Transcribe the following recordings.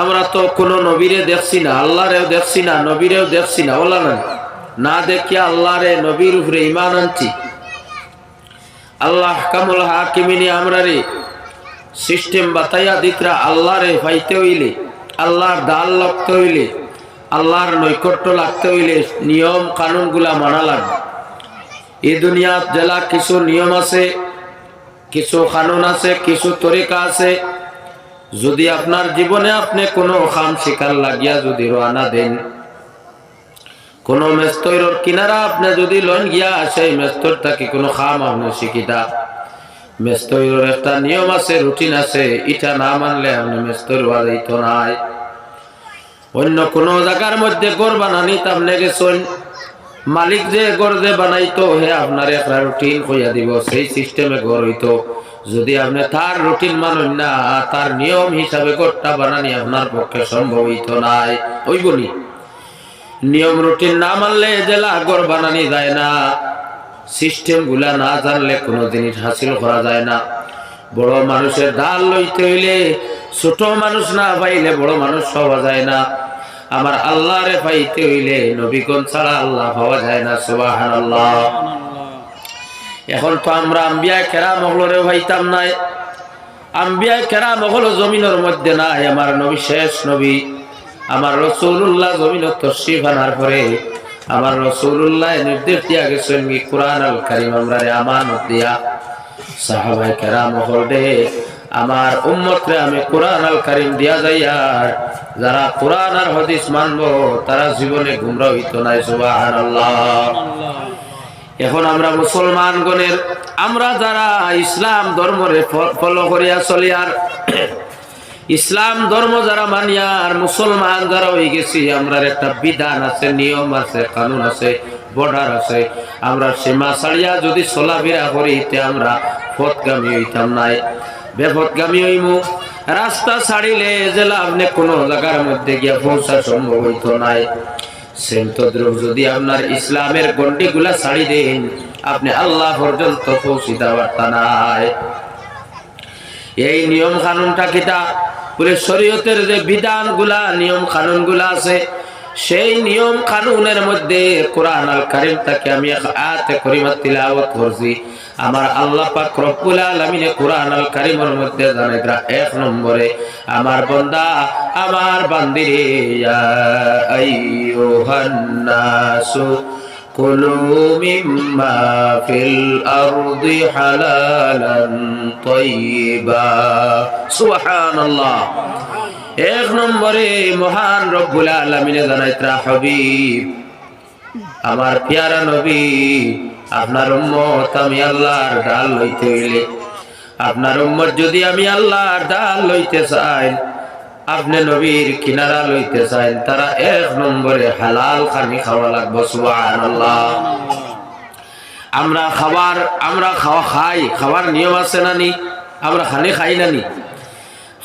আমরা তো কোনো নবীরে দেখছি না, আল্লাহরেও দেখছি না, নবীরেও দেখছি না, বলা না না দেখিয়া আল্লাহরে নবীর উপরে ইমান আনছি। আল্লাহ কামুল হাকিমিনী আমরা রে সিস্টেম বাতাইয়া দিতরা আল্লাহরে পাইতে হইলে, আল্লাহর দাল লাগতে হইলে, আল্লাহর নৈকট্য লাগতে হইলে নিয়ম কানুনগুলা মানা লাগবে। এই দুনিয়াত জেলা কিছু নিয়ম আছে, কিছু কানুন আছে, কিছু তরিকা আছে যদি আপনার জীবনে আপনি কোনো খাম শিকার লাগিয়া যদি রওনা দেন, কোন মেস্তৈর কিনারা আপনি যদি লন গিয়া সেই মেস্তর তাকে কোনো খাম আপনি শিখিটা মেস্তৈর একটা নিয়ম আছে, রুটিন আছে এটা না মানলে আপনি মেস্তৈর বাজাইতো নাই। অন্য কোন জায়গার মধ্যে গড় বানানি আপনি গেছেন, মালিক যে গড় যে বানাইতো, হে আপনার একটা রুটিন কইয়া দিব, সেই সিস্টেমে গড় হইতো। যদি আপনি তার রুটিন মানেন না, তার নিয়ম হিসাবে গড়টা বানানি আপনার পক্ষে সম্ভব হইতো নাই। ওই বলি, নিয়ম রুটিন না মানলে জেলা গড় বানানি যায় না। সিস্টেমগুলা না জানলে কোনো জিনিস হাসিল করা যায় না। বড় মানুষের ডাল লইতে হইলে ছোট মানুষ না পাইলে বড় মানুষ হওয়া যায় না। আমার আল্লাহরে পাইতে হইলে নবীগণ ছাড়া আল্লাহ পাওয়া যায় না সুবাহান আল্লাহ এখন তো আমরা আম্বিয়া কেরা মহলরে পাইতাম নাই। আম্বিয়া কেরা মহল জমিনের মধ্যে নাই, আমার নবী শেষ নবী। আমার রসুল্লাহ জমিন তশরিফ পরে আমার রসুল্লাহ নির্দেশ দিয়া গেছেন কি কোরআন আল কারিম আমরা রে আমানত দিয়া সাহাবাই কেরা মহল দে আমার উম্মতরে আমি কোরআন আল কারিম দিয়া যাই আর যারা কোরআন আর হদিস মানবো তারা জীবনে গুমরা হইত নাই, সুবহানাল্লাহ। এখন আমরা মুসলমানগণের, আমরা যারা ইসলাম ধর্মরে ফলো করিয়া চলি আর ইসলাম ধর্ম যারা মানিয়া আর মুসলমান যারা হয়ে গেছি আমরা একটা বিধান আছে, নিয়ম আছে, কানুন আছে, বর্ডার আছে। আমরা সীমা ছাড়িয়া যদি চলাফেরা করি, তে আমরা পথগামী হইতাম নাই। বেপথগামী হইমু। রাস্তা ছাড়িলে জেলা আপনি কোনো জায়গার মধ্যে গিয়া পৌঁছা সম্ভব হইতো নাই। যদি আপনার ইসলামের গন্ডিগুলা ছাড়ি দেন, আপনি আল্লাহ পর্যন্ত পৌঁছিতে পারতা নাই। এই নিয়ম কানুনটা কিতা? বলে শরীয়তের যে বিধানগুলা, নিয়ম কানুনগুলা আছে, সেই নিয়ম কানুনের মধ্যে কোরআন আল কারিম তাকে আমি আয়াতে করিমা তিলাওয়াত করছি। আমার আল্লাহ পাক রব্বুল আলামিনে কোরআন আল কারিমের মধ্যে জানে এক নম্বরে আমার বান্দা আমার বান্দিরে ইয়া আইয়ুহান নাসু كلوا مما في الأرض حلالا طيبا سبحان الله এক নম্বরে মহান রব্বুল আলমিনে জানাইত্রা হবিব আমার পেয়ারা নবী আপনার উম্মত আমি আল্লাহর ডাল লইতে হইলে আপনার উম্মত যদি আমি আল্লাহর ডাল লইতে চাই, আপনি নবীর কিনারা লইতে চাই, তারা এক নম্বরে হালাল খানি খাওয়া লাগবো, সুবহানাল্লাহ। আমরা খাবার, আমরা খাওয়া খাই, খাবার নিয়ম আছে না নি? আমরা খানি খাই না নি?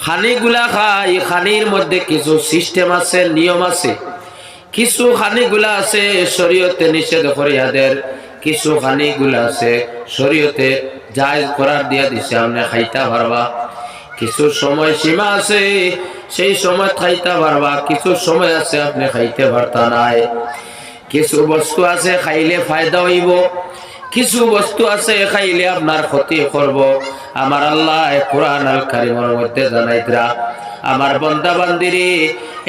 খানিগুলা খাই, খানির মধ্যে কিছু সিস্টেম আছে, নিয়ম আছে। কিছু খানিগুলা আছে, শরীয়তে নিষেধ করিয়াদের কিছু খানিগুলা আছে। শরীয়তে জায়জ করার দিয়া দিছে আপনি খাইতা পারবা। কিছু সময় সীমা আছে, সেই সময় খাইতে পারবা। কিছু সময় আছে, আপনি খাইতে পারতা নাই। কিছু বস্তু আছে, খাইলে ফায়দা হইব। কিছু বস্তু আছে, খাইলে আপনার ক্ষতি করব। আমার আল্লাহ কোরআন আল কারিমের মধ্যে জানাইতরা, আমার বন্দা বান্দিরে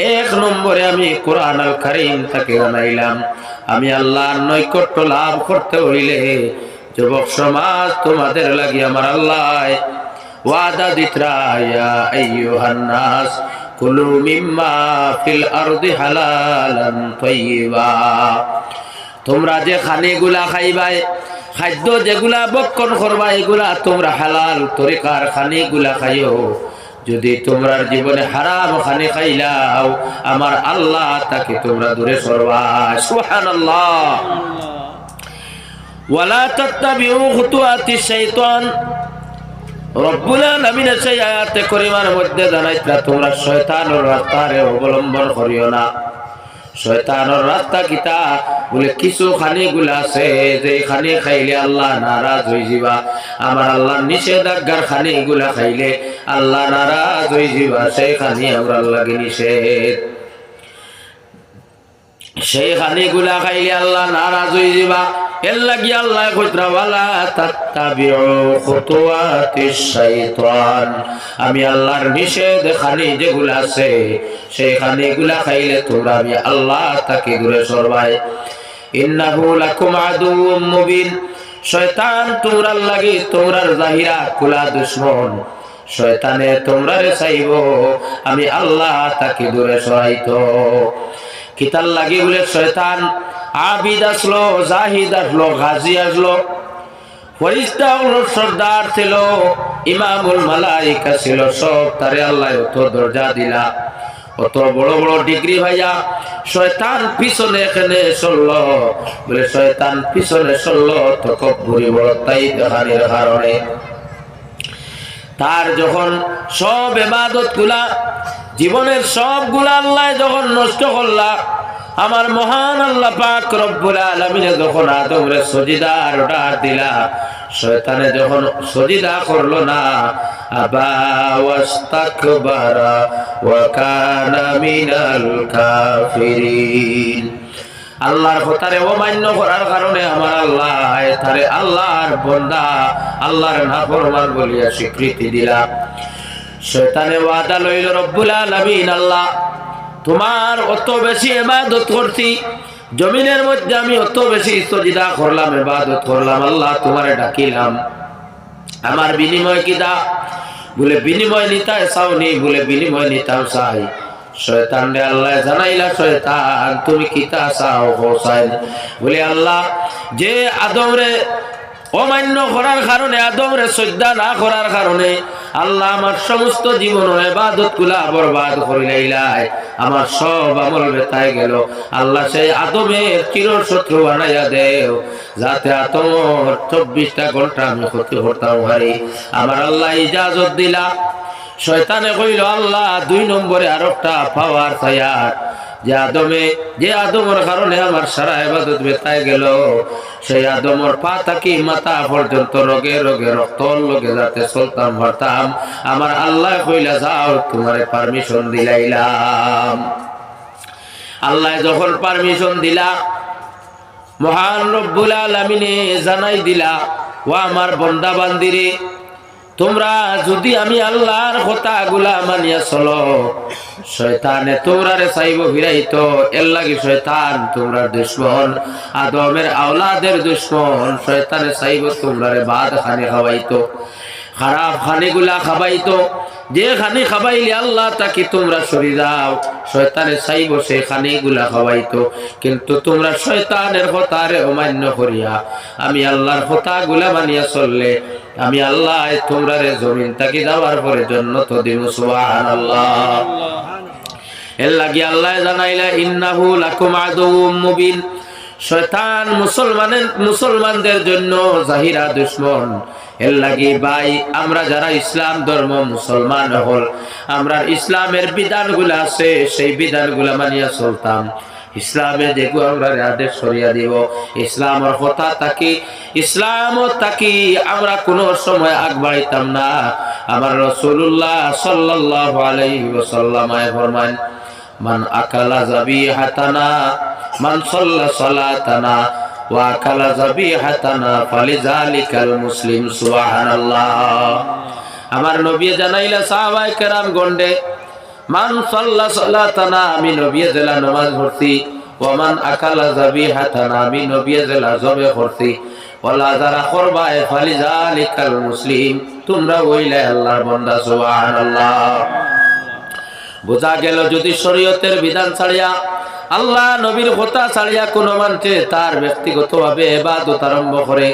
এক নম্বরে আমি কোরআন আল কারিম তাকে জানাইলাম। আমি আল্লাহর নৈকট্য লাভ করতে হইলে যুবক সমাজ তোমাদের লাগি আমার আল্লাহ। ওয়াদা দিতরা ইয়া আইয়ুহান নাস, কুলু মিম্মা ফিল আরদি হালালান তাইয়্যিবা তোমরা যে খানিগুলা খাইবাই, খাদ্য যেগুলা বক্ষণ করবা, এগুলা তোমরা হালাল তরিকার খানিগুলা খাইও। যদি তোমরা জীবনে হারাম খানে খাইলাও আমার আল্লাহ তাকে তোমরা দূরে সরবা। সুবহানাল্লাহ। ওয়ালা তাত্তাবিউ খুতুয়াতি শাইতান। করিমার মধ্যে জানাই তোমরা শয়তানের রাস্তারে অবলম্বন করিও না। শয়তানের রাস্তা কিতা? বলে কিছু খানি গুলা আছে যে খানি খাইলে আল্লাহ নারাজ হয়ে যাবা। আমার আল্লাহ নিষেধাজ্ঞার খানি গুলা খাইলে আল্লাহ নারাজ হয়ে যাবা। সেইখানে আমরা লাগে নিষেধ। সেই খানি গুলা খাইলে আল্লাহ নারাজ হয়ে যাবা। আল্লাহ কইতরা ওয়ালা তাত্তাবিউ খুতুওয়াতিশ শাইতান। আমি আল্লাহর নিষেধ খানি যেগুলা আছে সেই খানিগুলা খাইলে তোমরা আমি আল্লাহ তাকে ঘুরে সরবাই। ইন্নাহু লাকুম আদুউম মুবিন। শয়তান তোমরার লাগি তোমরার জাহিরা কুলা দুশ্মন। শয়তানে তোমরারে চাইব, আমি আল্লাহ তাকে দূরে সরাইতো। কিতার লাগি বলে শয়তান আবিদ আসলো, জাহিদ আসলো, গাজী আসলো। সর্দার ছিল, ইমামুল মালাইকা ছিল, সব তারে আল্লাহ অত দরজা দিলা। অত বড় বড় ডিগ্রি ভাইয়া, শয়তান পিছনে এখানে চলল বলে, শয়তান পিছনে চলল তখন ঘুরি বড় তাই দেখানির কারণে। তার যখন সব এবাদতগুলা জীবনের সবগুলা আল্লাহ যখন নষ্ট করলা আমার মহান আল্লাহ পাক রব্বুল আলামিনে যখন আদমরে সজিদার অর্ডার দিলা, শয়তানে যখন সজিদা করল না, আবা ওয়াস্তাকবারা ওয়া কানা মিনাল কাফিরিন। আল্লাহর কথারে অমান্য করার কারণে আমার আল্লাহ তারে আল্লাহর বন্দা, আল্লাহর নাফরমান বলিয়া স্বীকৃতি দিলা। শয়তানে ওয়াদা লইল রব্বুল আলামিন আল্লাহ তোমার অত বেশি ইবাদত করছি। জমিনের মধ্যে আমি অত বেশি সজিদা করলাম এবাদত করলাম, আল্লাহ তোমারে ডাকিলাম। আমার বিনিময় কি দা? বলে, বিনিময় নিতায় চাওনি, বলে, বিনিময় নিতাম চাই। আল্লাহ জানাইলা তুমি কিতা চাও? বলে, আল্লাহ, যে আদম রে অমান্য করার কারণে, আদমরে শ্রদ্ধা না করার কারণে আল্লাহ আমার সমস্ত জীবন এবাদতগুলা বরবাদ করিলাইলাই আমার সব আমল বেতায় গেল। আল্লাহ সেই আদমের চির শত্রু বানাইয়া দেও, যাতে আতমর চব্বিশটা ঘণ্টা আমি ক্ষতি করতাম হারি আমার আল্লাহ ইজাজত দিলা। শয়তানে কইল, আল্লাহ, দুই নম্বরে আর একটা পাওয়ার চাইয়ার যে আদমে, যে আদমর কারণে আমার সারা এবাদত বেতায় গেল। সেই আদমর পা থাকি মাথা পর্যন্ত রোগে রোগে রক্ত লোকে যাতে চলতাম ভরতাম আমার আল্লাহ কইলা, যাও, তোমার পারমিশন দিলাইলাম। আল্লাহ যখন পারমিশন দিলা, মহান রব্বুল আলমিনে জানাই দিলা, ও আমার বন্দা বান্দিরে তোমরা যদি আমি আল্লাহর কথা গুলা মানিয়া চলো শয়তানে তোমরারে চাইব ফিরাইতো, এর লাগি শয়তান তোমরার দুশ্মন, আদমের আওলাদের দুশ্মন, শয়তানে চাইব তোমরারে বাদ খানি খাওয়াইতো। খারাপ খানিগুলা খাবাইতো যে খানি খাবাইলে আল্লাহ তাকে তোমরা সরি দাও। শয়তানের চাইব সে খানিগুলা খাবাইতো কিন্তু তোমরা শয়তানের কথারে অমান্য করিয়া আমি আল্লাহর কথা গুলা মানিয়া চললে আমি আল্লাহ তোমরা জমিন তাকে যাওয়ার পরে জন্য তো দিব সুবাহ আল্লাহ এর লাগি আল্লাহ জানাইলা, ইন্নাহু লাকুম আদুউম মুবিন। শয়তান মুসলমানের মুসলমানদের জন্য জাহিরা দুশ্মন। এর ভাই, আমরা যারা ইসলাম ধর্ম মুসলমান হল, আমরা ইসলামের বিধানগুলো আছে, সেই বিধানগুলা মানিয়া চলতাম। ইসলামে দেখো আমরা আদেশ সরিয়া দিব, ইসলামের কথা থাকি ইসলাম থাকি, আমরা কোনো সময় আগ না। আমার রসুল্লাহ সাল্লাহ আলাইহি ওয়াসাল্লামায় ফরমান মান আকালা যাবি হাতানা মান সাল্লা সালাতানা ওয়া আকালা যাবি হাতানা ফালিজালিকাল মুসলিম সুবহানাল্লাহ আমার নবী জানাইলা সাহাবায়ে কেরাম গন্ডে মান সাল্লা সালাতানা, আমি নবী জেলা নামাজ পড়ছি। ওমান আকালা যাবি হাতানা আমি নবী জেলা জবে পড়ছি। ওলা যারা করবায় ফালিজালিকাল মুসলিম, তোমরা ওইলে আল্লাহর বান্দা, সুবহানাল্লাহ। বোঝা গেল যদি শরীয়তের বিধান ছাড়িয়া আল্লাহ নবীর কথা ছাড়িয়া কোন মানছে তার ব্যক্তিগত ভাবে এবাদত আরম্ভ করে,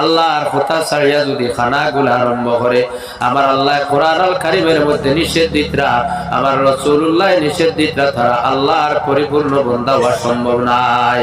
আল্লাহর কথা ছাড়িয়া যদি খানাগুলো আরম্ভ করে। আমার আল্লাহ কোরআন আল কারিমের মধ্যে নিষেধ দিতরা আমার রসুল্লাহ নিষেধ দিতরা তারা আল্লাহর পরিপূর্ণ বন্ধা হওয়া সম্ভব নাই।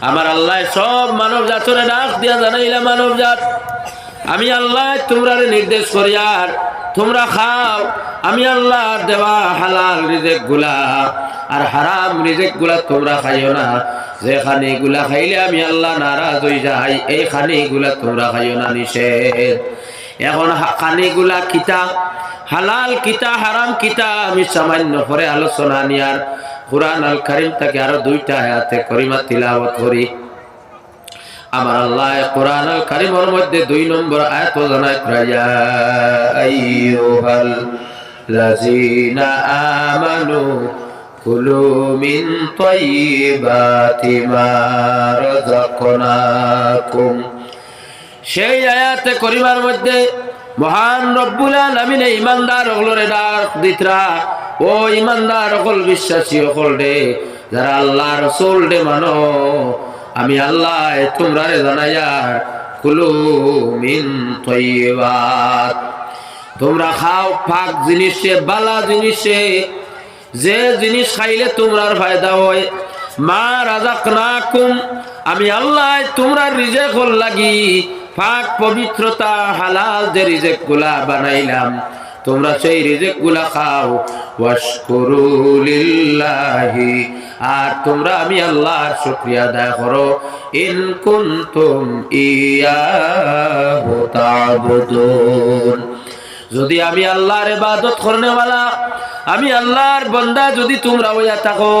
আমার আল্লাহ সব মানব জাতরে ডাক দিয়া জানাইলা মানব জাত। আমি আল্লাহ তোমরা নির্দেশ করি, আর তোমরা খাও। আমি আল্লাহ দেওয়া হালাল রিজেকগুলা, আর হারাম রিজেকগুলা তোমরা খাইও না। যে খানি গুলা খাইলে আমি আল্লাহ নারাজ হয়ে যাই এই খানি গুলা তোমরা খাইও না নিষেধ। এখন খানি গুলা কিতা? হালাল কিতা, হারাম কিতা? আমি সামান্য করে আলোচনা নিয়ার। কোরআন আল কারিম তাকে আরও দুইটা আয়াতে করিমা তিলাওয়াত করি। আমার আল্লাহ কোরআন আল কারিমের মধ্যে দুই নম্বর আয়াত জানায় প্রায়া আইয়ুহাল লাযিনা আমানু কুলু মিন তাইয়্যিবাতি মা রাযাকনাকুম। সেই আয়াতে করিমার মধ্যে মহান রব্বুল আলামিন ইমানদার হলরে ডাক দিতরা। ও ইমানদার হল বিশ্বাসী হল রে, যারা আল্লাহ রসুল ডে মানো। আমি আল্লাহ তোমরা রে জানাইয়ার কুলু মিন তৈবাত তোমরা খাও ফাঁক জিনিসে, বালা জিনিসে, যে জিনিস খাইলে তোমরার ফায়দা হয়। মা রাজাক না কুম আমি আল্লাহ তোমরা রিজেক লাগি পাক পবিত্রতা হালাল যে রিজেকগুলা বানাইলাম, তোমরা সেই রিজেকগুলা খাও। ওয়াশকুরু লিল্লাহি, আর তোমরা আমি আল্লাহর শুকরিয়া আদায় করো। ইন কুনতুম ইয়াহু তা'বুদুন যদি আমি আল্লাহর ইবাদত করনেওয়ালা, আমি আল্লাহর বন্দা যদি তোমরা হইয়া থাকো,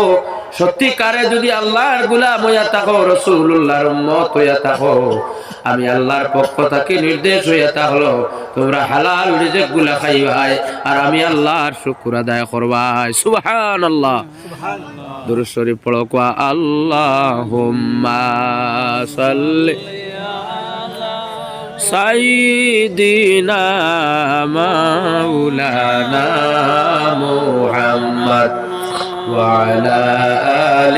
সত্যিকারে যদি আল্লাহর গুলাম হইয়া থাকো রসুল্লাহর উম্মত হইয়া থাকো আমি আল্লাহর পক্ষ থেকে নির্দেশ হইয়া থাকলো তোমরা হালাল রিজেক গুলা খাইবাই আর আমি আল্লাহর শুকুর আদায় করবাই সুবহান আল্লাহ দুরুদ শরীফ পড়ো কোয়া আল্লাহুম্মা সাল্লি সাইয়্যিদিনা মাওলানা মুহাম্মদ وعلى آل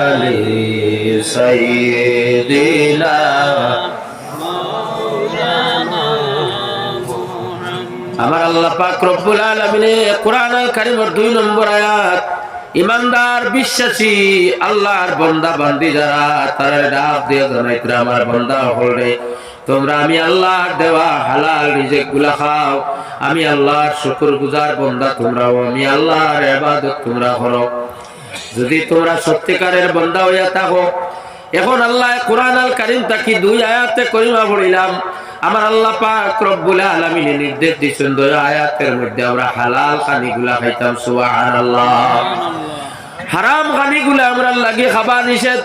سيدنا আমার আল্লাহ পাক রব্বুল আলামিনে কোরআন আল কারীমের দুই নম্বর আয়াত ইমানদার বিশ্বাসী আল্লাহর বান্দা বান্দি যারা তারা ডাক দিয়ে জানাইতরা আমার বান্দা হলে তোমরা আমি আল্লাহর দেওয়া হালাল রিজেক গুলা খাও আমি আল্লাহর শুকর গুজার বন্দা তোমরাও আমি আল্লাহর ইবাদত তোমরা করো যদি তোমরা সত্যিকারের বন্দা হইয়া থাকো, এখন আল্লাহ কোরআন আল কারিম তাকি দুই আয়াতে করিমা পড়িলাম আমার আল্লাহ পাক রব্বুল আলামিন নির্দেশ দিয়েছেন, দুই আয়াতের মধ্যে আমরা হালাল খানিগুলা খাইতাম, সুবহানাল্লাহ। হারাম খানিগুলা আমরা লাগি খাবা নিষেধ।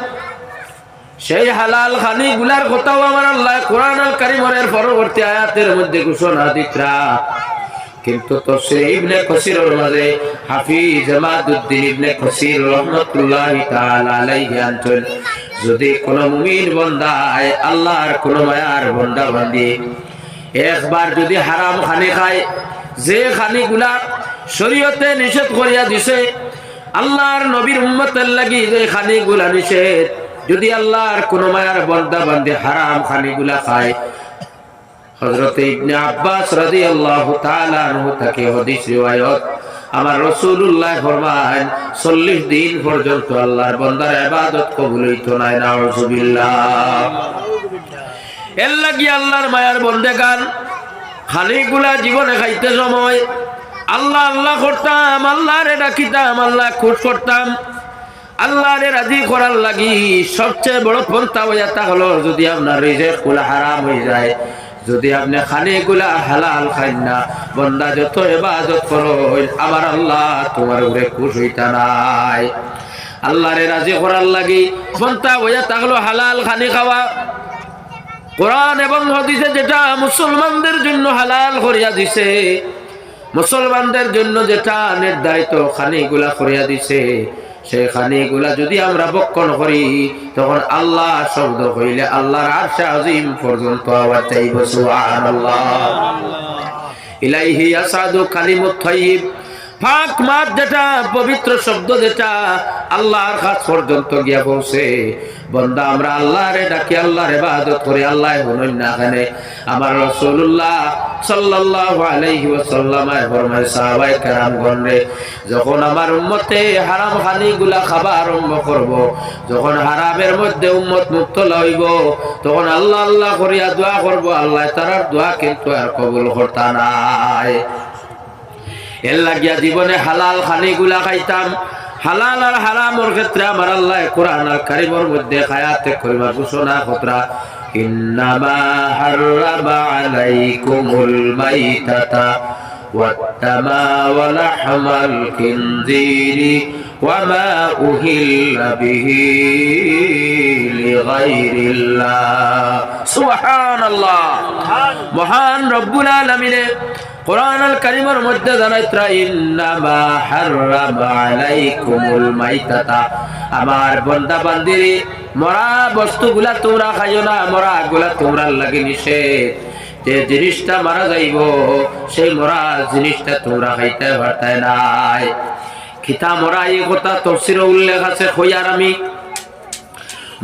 সেই হালাল খানিগুলার কথাও আমার আল্লাহ কোরআন আল কারিমের পরবর্তী আয়াতের মধ্যে ঘোষণা দিতরা কিন্তু তফসির ইবনে কসিরের মাঝে হাফিজ জামাদউদ্দিন ইবনে কসির রাহমাতুল্লাহি তাআলা আলাইহি আনছেন যদি কোন মুমিন বান্দায়, আল্লাহর কোন মায়ার বান্দা বান্দি, একবার যদি হারাম খানি খায়, যে খানিগুলা শরীয়তে নিষেধ করিয়া দিছে, আল্লাহর নবীর উম্মতের লাগি যে খানিগুলা নিষেধ, যদি আল্লাহর কোন মায়ার বান্দা বান্দি হারাম খানিগুলা খায় হযরত ইবনে আব্বাস তাআলা আনহু থেকে হাদিস রিওয়ায়াত, আমার রাসূলুল্লাহ ফরমান 40 দিন পর্যন্ত আল্লাহর বান্দার ইবাদত কবুল হইতো না, নাউজুবিল্লাহ। এর লাগি আল্লাহর মায়ার বন্দেগান খালিগুলা জীবনে খাইতে সময়, আল্লাহ আল্লাহ করতাম, আল্লাহরে ডাকিতাম, আল্লাহ খুশ করতাম, আল্লাহরে রাজি করার লাগি সবচেয়ে বড় পন্থা হইয়া তা হলো যদি আপনার রিজেকগুলা হারাম হয়ে যায় যদি আপনি খানে গুলা হালাল খাইন না, বন্দা যত এবাদত করো আমার আল্লাহ তোমার উপরে খুশ হইতা নাই। আল্লাহরে রাজি করার লাগি পন্থা হইয়া থাকল হালাল খানি খাওয়া। কোরআন এবং হদিসে যেটা মুসলমানদের জন্য হালাল করিয়া দিছে, মুসলমানদের জন্য যেটা নির্ধারিত খানিগুলা করিয়া দিছে সেই খানিগুলা যদি আমরা বক্ষণ করি, তখন আল্লাহ শব্দ হইলে আল্লাহর আশা আজিম পর্যন্ত আবার চাইব, সুবহানাল্লাহ। ইলাইহি আসাদু কালিমুত তাইয়্যিব পাক মাত যেটা, পবিত্র শব্দ যেটা, আল্লাহর কাছ পর্যন্ত গিয়া পৌঁছে। বন্দা, আমরা আল্লাহরে ডাকি, আল্লাহর ইবাদত করি আল্লাহ হনই না এখানে আমার রাসূলুল্লাহ সাল্লাল্লাহু আলাইহি ওয়াসাল্লাম ফরমায়, সাহাবায়ে কেরাম গণরে, যখন আমার উম্মতে হারাম খানিগুলা খাবা আরম্ভ করব, যখন হারামের মধ্যে উম্মত মুক্ত লইব তখন আল্লাহ আল্লাহ করিয়া দোয়া করব, আল্লাহ তারার দোয়া কিন্তু আর কবুল করতা নাই। এর লাগিয়া জীবনে হালাল খানিগুলা খাইতাম হালাল আর হারামর ক্ষেত্রে আমার আল্লাহ কোরআন আর কারিমর মধ্যে খায়াতে করিবার ঘোষণা খতরা ইন্নামা হাররামা আলাইকুমুল মাইতাতা والدما ولحم الخنزير وما أهل به لغير الله سبحان الله মহান রব্বুল আলামিনে কোরআন আল কারিমের মধ্যে জানাইত্রা, ইন্নামা হাররামা আলাইকুমুল মাইতাতা। আমার বান্দা বান্দিরি মরা বস্তুগুলা তোমরা খাইও না মরা গুলা তোমরা লাগে নিষেধ। যে জিনিসটা মারা যাইব, সেই মরা জিনিসটা তোমরা খাইতে পারতাই নাই। খিতা মরা এই কথা তফসির উল্লেখ আছে খইয়ার আমি?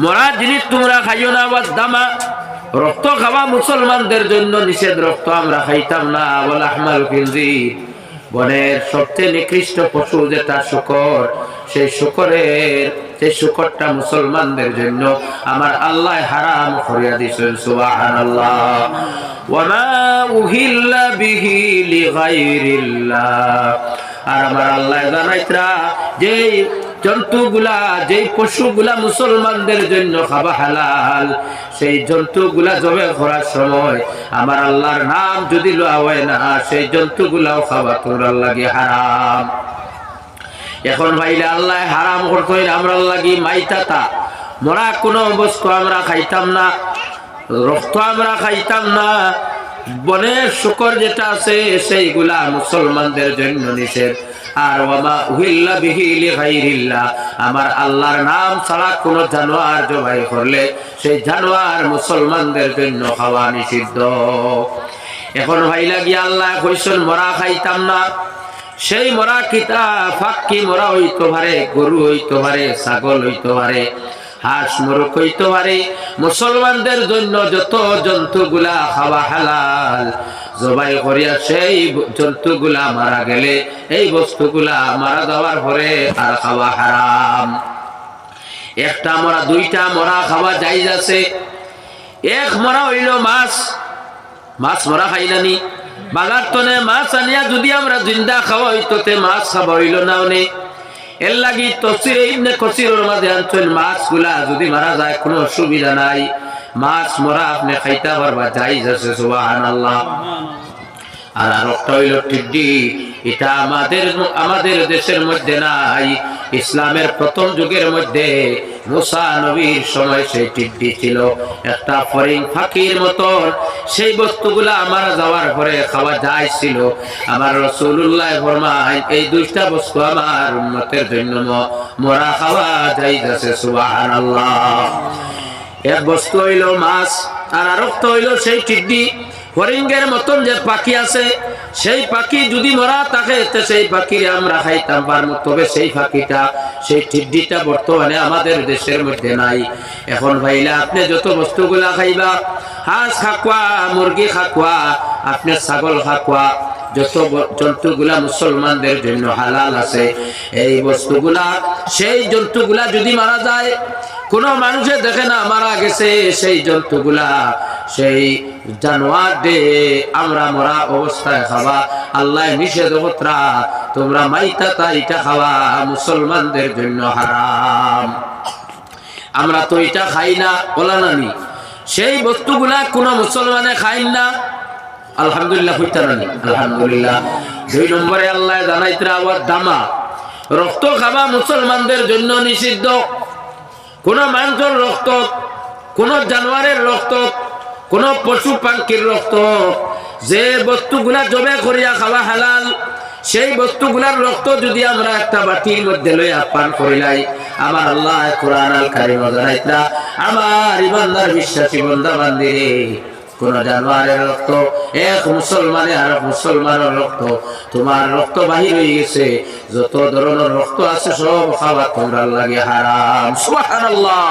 মরা জিনিস তোমরা খাইও না বাস দামা। রক্ত খাওয়া মুসলমানদের জন্য নিষেধ রক্ত আমরা খাইতাম না, বলে আহমাল বনের সবচেয়ে নিকৃষ্ট পশু যেটা শুকর, সেই শুকরের, সেই শুকরটা মুসলমানদের জন্য আমার আল্লাহ হারাম করিয়া দিয়েছেন সুবহানাল্লাহ। ওয়ামা উহিল্লা বিহি লিগাইরিল্লাহ। আর আমার আল্লাহ জানাইতরা যে জন্তুগুলা, যেই পশুগুলা মুসলমানদের জন্য খাবা হালাল, সেই জন্তুগুলা জবে করার সময় আমার আল্লাহর নাম যদি লোয়া হয় না, সেই জন্তুগুলাও খাবা তোর লাগে হারাম। এখন ভাইলে আল্লাহ হারাম করতো আমরা লাগি মাইতাতা। মরা কোনো বস্তু আমরা খাইতাম না, রক্ত আমরা খাইতাম না বনের শুকর যেটা আছে, সেইগুলা মুসলমানদের জন্য নিষেধ। আর ওয়ামা উহিল্লা বিহিলি গাইরিল্লাহ আমার আল্লাহর নাম ছাড়া কোন জানোয়ার জবাই করলে সেই জানোয়ার মুসলমানদের জন্য খাওয়া নিষিদ্ধ। এখন ভাই লাগি আল্লাহ কইসন, মরা খাইতাম না। সেই মরা কিতা, ফাঁকি মরা হইতে পারে, গরু হইতে পারে, ছাগল হইতে পারে। হাঁস মোরক হইতে পারে। মুসলমানদের জন্য যত জন্তুগুলা খাওয়া হালাল, জবাই করিয়া সেই জন্তুগুলা মারা গেলে এই বস্তুগুলা মারা যাওয়ার পরে আর খাওয়া হারাম। একটা মরা, দুইটা মরা খাওয়া যাই যাচ্ছে এক মরা হইল মাছ মাছ মরা খাই নানি বাগার তনে মাছ আনিয়া যদি আমরা জিন্দা খাওয়া হইতো মাছ খাওয়া হইল না অনেক এর লাগি তফসির ইবনে কসিরের মাঝে আনছেন মাছগুলা যদি মারা যায়, কোনো অসুবিধা নাই। মাছ মরা আপনি খাইতে পারবা, যাই আর আরেকটা হইল টিড্ডি এটা আমাদের আমাদের দেশের মধ্যে নাই। ইসলামের প্রথম যুগের মধ্যে মুসা নবীর সময় সেই টিড্ডি ছিল। একটা ফরিং ফাঁকির মতন সেই বস্তুগুলা আমার যাওয়ার পরে খাওয়া যায় ছিল। আমার রসুল্লাহ ফরমায় এই দুইটা বস্তু আমার উন্নতের জন্য মরা খাওয়া যাই যাচ্ছে সুবাহান এক বস্তু হইল মাছ, আর আরেকটা হইল সেই টিড্ডি হরিঙ্গের মতন যে পাখি আছে, সেই পাখি যদি মরা থাকে সেই পাখিরে আমরা খাইতাম পারব। তবে সেই পাখিটা, সেই টিড্ডিটা বর্তমানে আমাদের দেশের মধ্যে নাই। এখন ভাইলা আপনি যত বস্তুগুলা খাইবা, হাঁস খাকুয়া, মুরগি খাকুয়া, আপনি ছাগল খাকুয়া, যত জন্তুগুলা মুসলমানদের জন্য হালাল আছে, এই বস্তুগুলা, সেই জন্তুগুলা যদি মারা যায়, কোনো মানুষে দেখে না, মারা গেছে, সেই জন্তুগুলা সেই জানোয়ার দে, আমরা মরা অবস্থায় খাওয়া। আল্লাহ নিষেধ হতরা তোমরা মাইতা তাইটা খাওয়া মুসলমানদের জন্য হারাম। আমরা তো এটা খাই না, বলা নানি সেই বস্তুগুলা কোন মুসলমানে খাই না। আলহামদুলিল্লাহ হইতা নানি আলহামদুলিল্লাহ। দুই নম্বরে আল্লাহ জানাইতরা আবার দামা। রক্ত খাওয়া মুসলমানদের জন্য নিষিদ্ধ। কোন মানুষের রক্ত, কোন জানোয়ারের রক্ত কোন পশু পাখির রক্ত যে বস্তুগুলা জবে করিয়া খাওয়া হালাল, সেই বস্তুগুলার রক্ত যদি আমরা একটা বাটির মধ্যে লইয়া পান করিলাই আমার আল্লাহ কোরআন আল কারিম জানাইতরা আমার ইমানদার বিশ্বাসী বন্ধা বান্দিরে কোন জানোয়ারের রক্ত, এক মুসলমানের আর মুসলমানের রক্ত, তোমার রক্ত বাহির হয়ে গেছে, যত ধরনের রক্ত আছে সব খাওয়া তোমরা লাগে হারাম। সুবহানাল্লাহ।